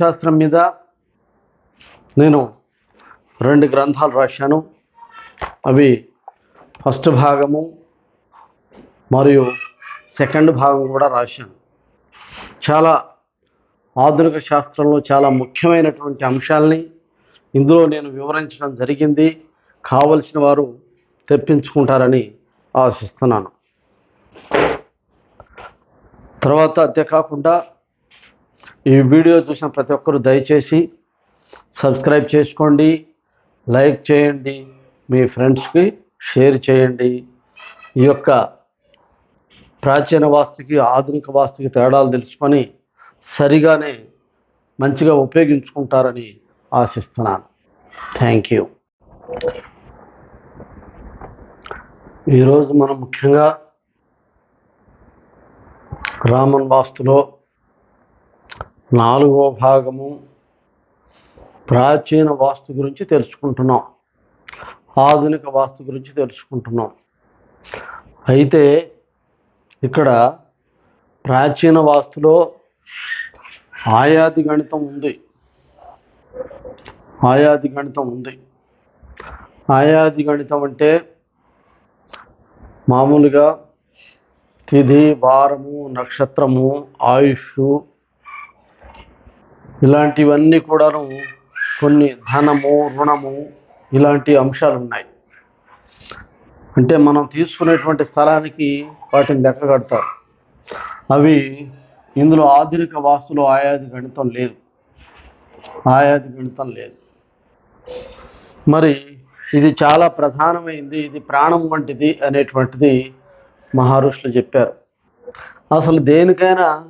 శాస్త్రం మీద నేను రెండు గ్రంథాలు రాశాను. అవి ఫస్ట్ భాగము మరియు సెకండ్ భాగం కూడా రాశాను. చాలా ఆధునిక శాస్త్రంలో చాలా ముఖ్యమైనటువంటి అంశాలని ఇందులో నేను వివరించడం జరిగింది. కావలసిన వారు తెప్పించుకుంటారని ఆశిస్తున్నాను. తర్వాత అంతేకాకుండా ఈ వీడియో చూసిన ప్రతి ఒక్కరూ దయచేసి సబ్స్క్రైబ్ చేసుకోండి లైక్ చేయండి మీ ఫ్రెండ్స్కి షేర్ చేయండి. ఈ యొక్క ప్రాచీన వాస్తుకి ఆధునిక వాస్తుకి తేడాలు తెలుసుకొని సరిగానే మంచిగా ఉపయోగించుకుంటారని ఆశిస్తున్నాను. థ్యాంక్ యూ ఈరోజు మనం ముఖ్యంగా రామన్ వాస్తులో నాలుగో భాగము ప్రాచీన వాస్తు గురించి తెలుసుకుంటున్నాం. ఆధునిక వాస్తు గురించి తెలుసుకుంటున్నాం. అయితే ఇక్కడ ప్రాచీన వాస్తులో ఆయాది గణితం ఉంది. ఆయాది గణితం ఉంది. ఆయాది గణితం అంటే మామూలుగా తిథి వారము నక్షత్రము ఆయుష్ ఇలాంటివన్నీ కూడాను కొన్ని ధనము రుణము ఇలాంటి అంశాలు ఉన్నాయి అంటే మనం తీసుకునేటువంటి స్థలానికి వాటిని లెక్క కడతారు. అవి ఇందులో ఆధునిక వాస్తులో ఆయాది గణితం లేదు. ఆయాది గణితం లేదు. మరి ఇది చాలా ప్రధానమైంది ఇది ప్రాణం వంటిది అనేటువంటిది మహర్షులు చెప్పారు. అసలు దేనికైనా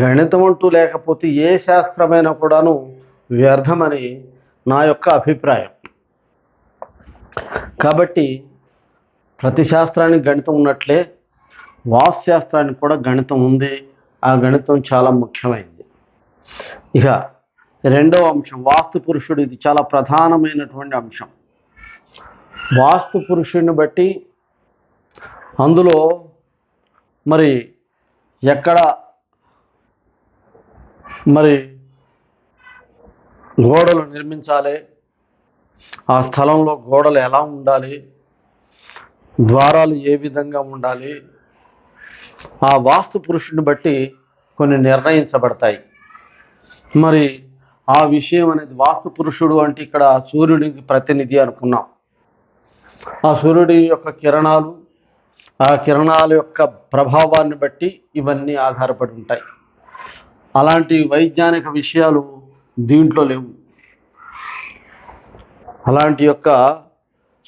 గణితం అంటూ లేకపోతే ఏ శాస్త్రమైనా కూడాను వ్యర్థమని నా యొక్క అభిప్రాయం. కాబట్టి ప్రతి శాస్త్రానికి గణితం ఉన్నట్లే వాస్తు శాస్త్రానికి కూడా గణితం ఉంది. ఆ గణితం చాలా ముఖ్యమైనది ఇక రెండవ అంశం వాస్తు పురుషుడు ఇది చాలా ప్రధానమైనటువంటి అంశం. వాస్తు పురుషుడిని బట్టి అందులో మరి ఎక్కడ మరి గోడలు నిర్మించాలి. ఆ స్థలంలో గోడలు ఎలా ఉండాలి? ద్వారాలు ఏ విధంగా ఉండాలి? ఆ వాస్తు పురుషుడిని బట్టి కొన్ని నిర్ణయించబడతాయి. మరి ఆ విషయం అనేది వాస్తు పురుషుడు అంటే ఇక్కడ సూర్యుడికి ప్రతినిధి అనుకున్నాం. ఆ సూర్యుడి యొక్క కిరణాలు ఆ కిరణాల యొక్క ప్రభావాన్ని బట్టి ఇవన్నీ ఆధారపడి ఉంటాయి. అలాంటి వైజ్ఞానిక విషయాలు దీంట్లో లేవు. అలాంటి యొక్క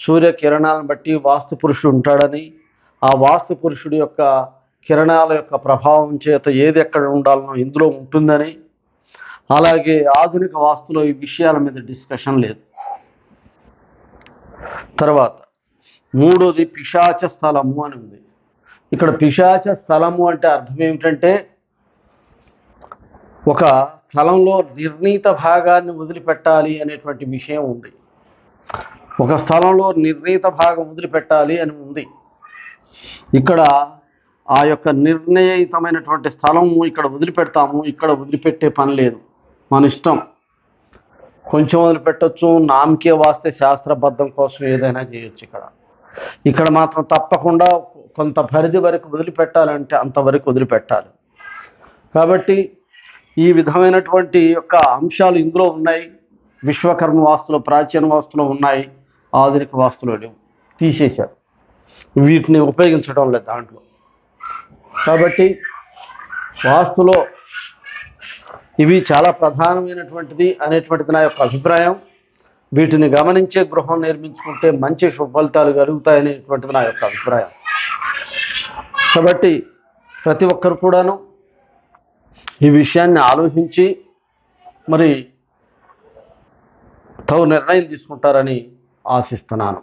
సూర్య కిరణాలను బట్టి వాస్తు పురుషుడు ఉంటాడని ఆ వాస్తు పురుషుడి యొక్క కిరణాల యొక్క ప్రభావం చేత ఏది ఎక్కడ ఉండాలనో ఇందులో ఉంటుందని అలాగే ఆధునిక వాస్తులో ఈ విషయాల మీద డిస్కషన్ లేదు. తర్వాత మూడోది పిశాచ స్థలము అని ఉంది. ఇక్కడ పిశాచ స్థలము అంటే అర్థం ఏమిటంటే ఒక స్థలంలో నిర్ణీత భాగాన్ని వదిలిపెట్టాలి అనేటువంటి విషయం ఉంది. ఒక స్థలంలో నిర్ణీత భాగం వదిలిపెట్టాలి అని ఉంది. ఇక్కడ ఆ యొక్క నిర్ణయితమైనటువంటి స్థలము ఇక్కడ వదిలిపెడతాము. ఇక్కడ వదిలిపెట్టే పని లేదు. మన ఇష్టం. కొంచెం వదిలిపెట్టచ్చు. నామకే వాస్తే శాస్త్రబద్ధం కోసం ఏదైనా చేయొచ్చు ఇక్కడ. ఇక్కడ మాత్రం తప్పకుండా కొంత పరిధి వరకు వదిలిపెట్టాలంటే అంతవరకు వదిలిపెట్టాలి. కాబట్టి ఈ విధమైనటువంటి యొక్క అంశాలు ఇందులో ఉన్నాయి. విశ్వకర్మ వాస్తులు ప్రాచీన వాస్తులు ఉన్నాయి. ఆధునిక వాస్తులు లేవు. తీసేశారు. వీటిని ఉపయోగించడం లేదు దాంట్లో. కాబట్టి వాస్తులో ఇవి చాలా ప్రధానమైనటువంటిది అనేటువంటిది నా యొక్క అభిప్రాయం. వీటిని గమనించే గృహం నిర్మించుకుంటే మంచి ఫలితాలు కలుగుతాయనేటువంటిది నా యొక్క అభిప్రాయం. కాబట్టి ప్రతి ఒక్కరు కూడాను ఈ విషయాన్ని ఆలోచించి మరి తగు నిర్ణయం తీసుకుంటారని ఆశిస్తున్నాను.